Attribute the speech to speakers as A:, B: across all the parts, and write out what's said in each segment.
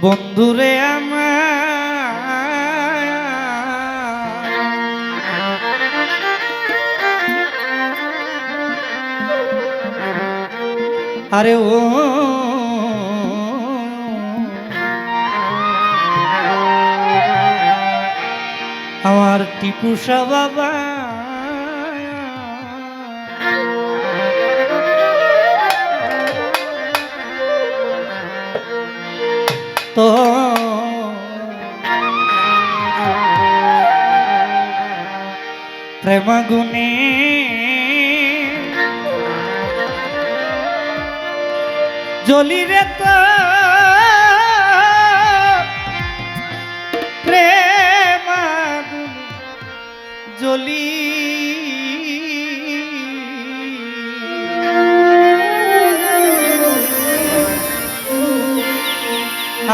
A: বন্ধুরে আমার আরে ও। আমার টিপুসা বাবা প্রেমগুনে জলি রে তো প্রেমাগুনে জলি।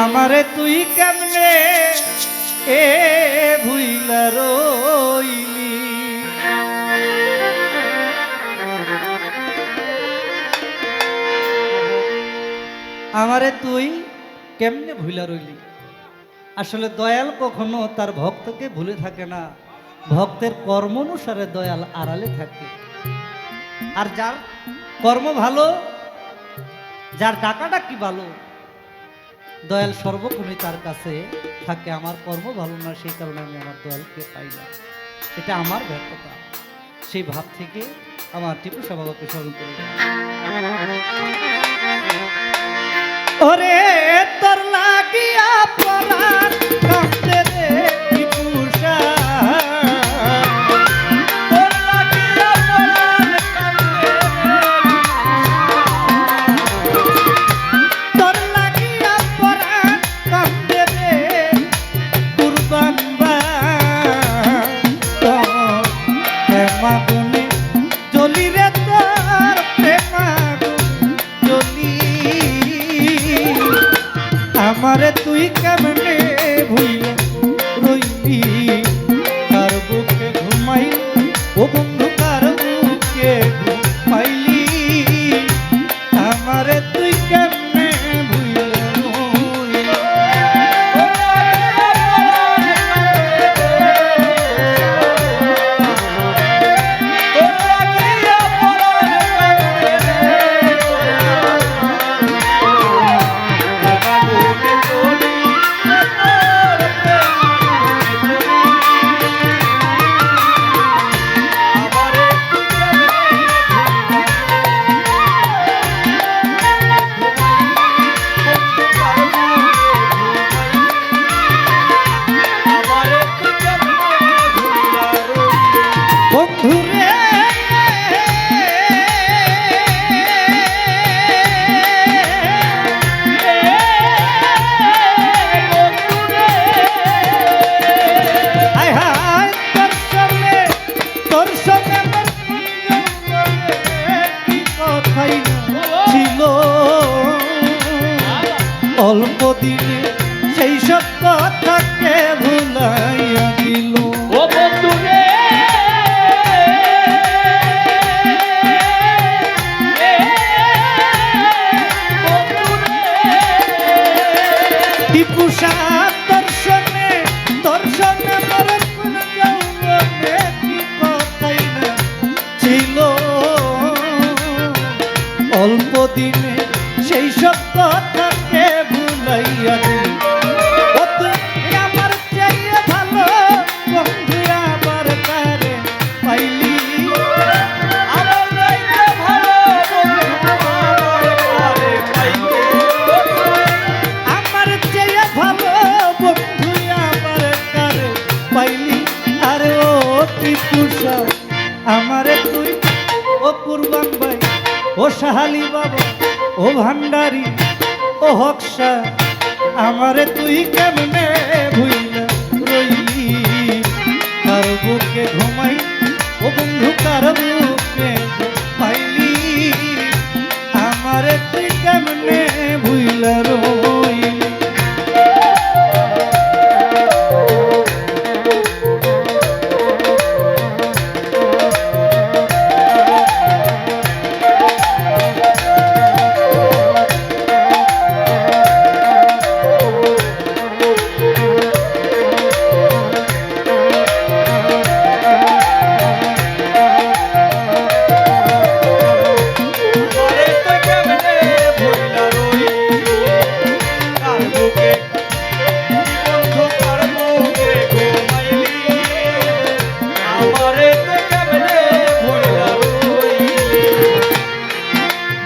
A: আমারে তুই কেমনে তুই কেমনে ভুইলা রইলি? আসলে দয়াল কখনো তার ভক্তকে ভুলে থাকে না। ভক্তের কর্ম অনুসারে দয়াল আড়ালে থাকে। আর যার কর্ম ভালো, যার ডাকাটা কি ভালো, দয়াল সর্বক্ষণই তার কাছে থাকে। আমার কর্ম ভালো না, সেই কারণে আমি আমার দয়ালকে পাই না। এটা আমার ব্যর্থতা। সেই ভাব থেকে আমার টিপু বাবাকে স্মরণ করি ওরে তোর টিপু সাহ হকসা আমারে তুই কেমনে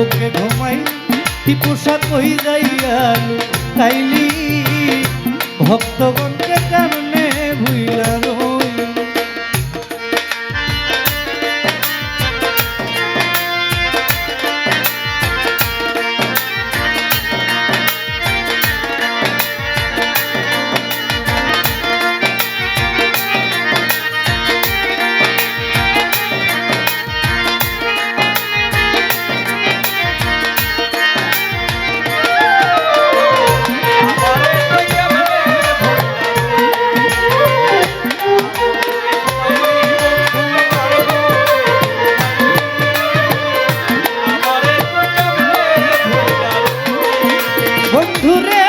A: বুকে ঘুমাই টিপু টিপুসা কই আলু তাইলি ভক্তগণকে কারণে ভুইলাম Jurei!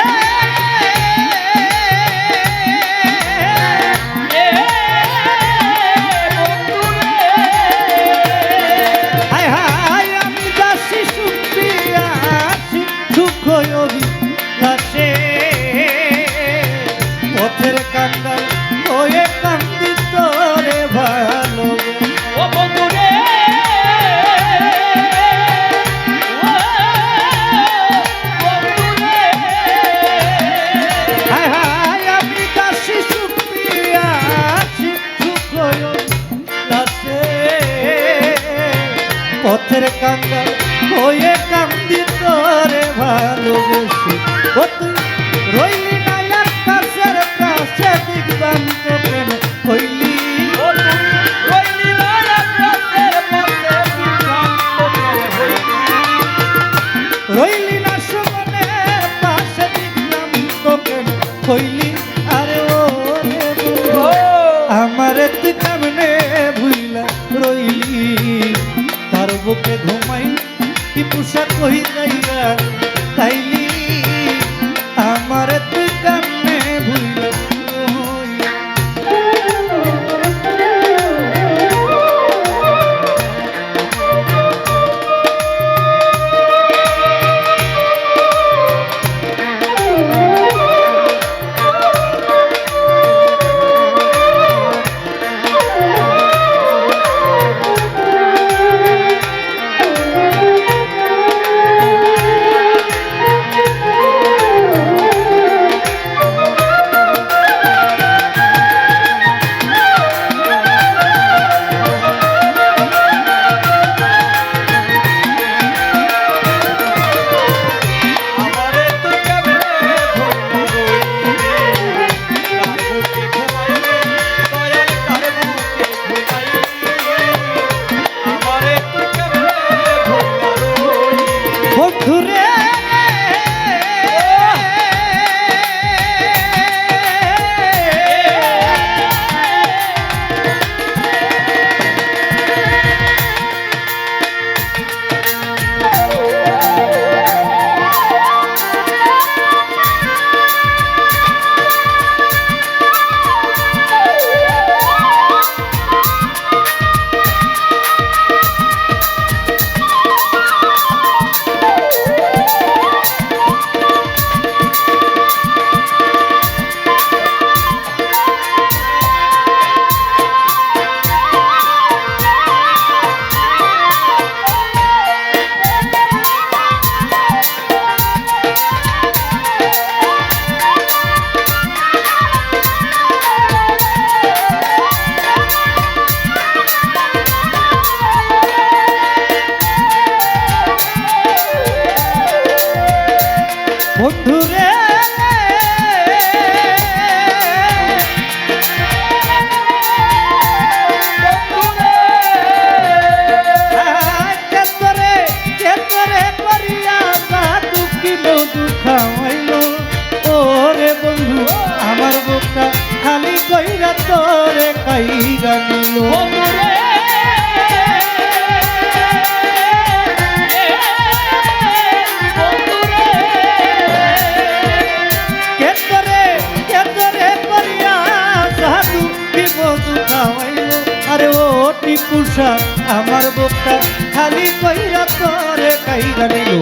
B: আমার
A: বুকটা খালি কইরা তোরে কাইরা নিল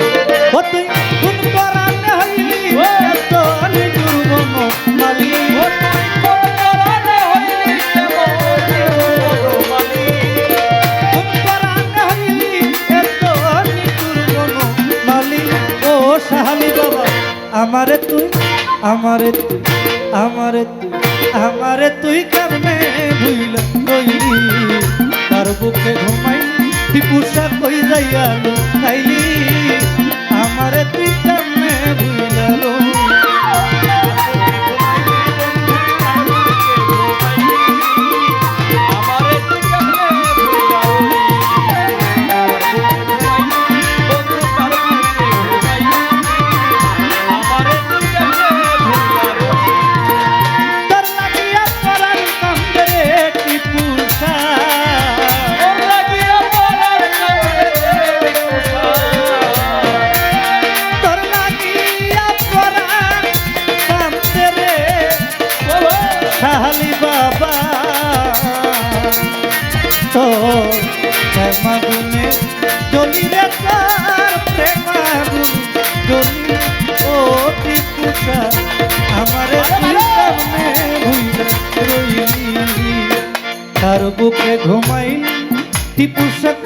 A: ও তুই কোন পরানে হইলি তোর দুর্গম মালি। ও তুই কোন পরানে হইলি শাহালি বাবা আমারে তুই আমারে তুই আমারে তুই আমারে তুই কামে ভুইল কইলি? আমার বুকে ঘুমাই টিপুসা কই যাইয়ালো তাইলি আমারে তুই You Você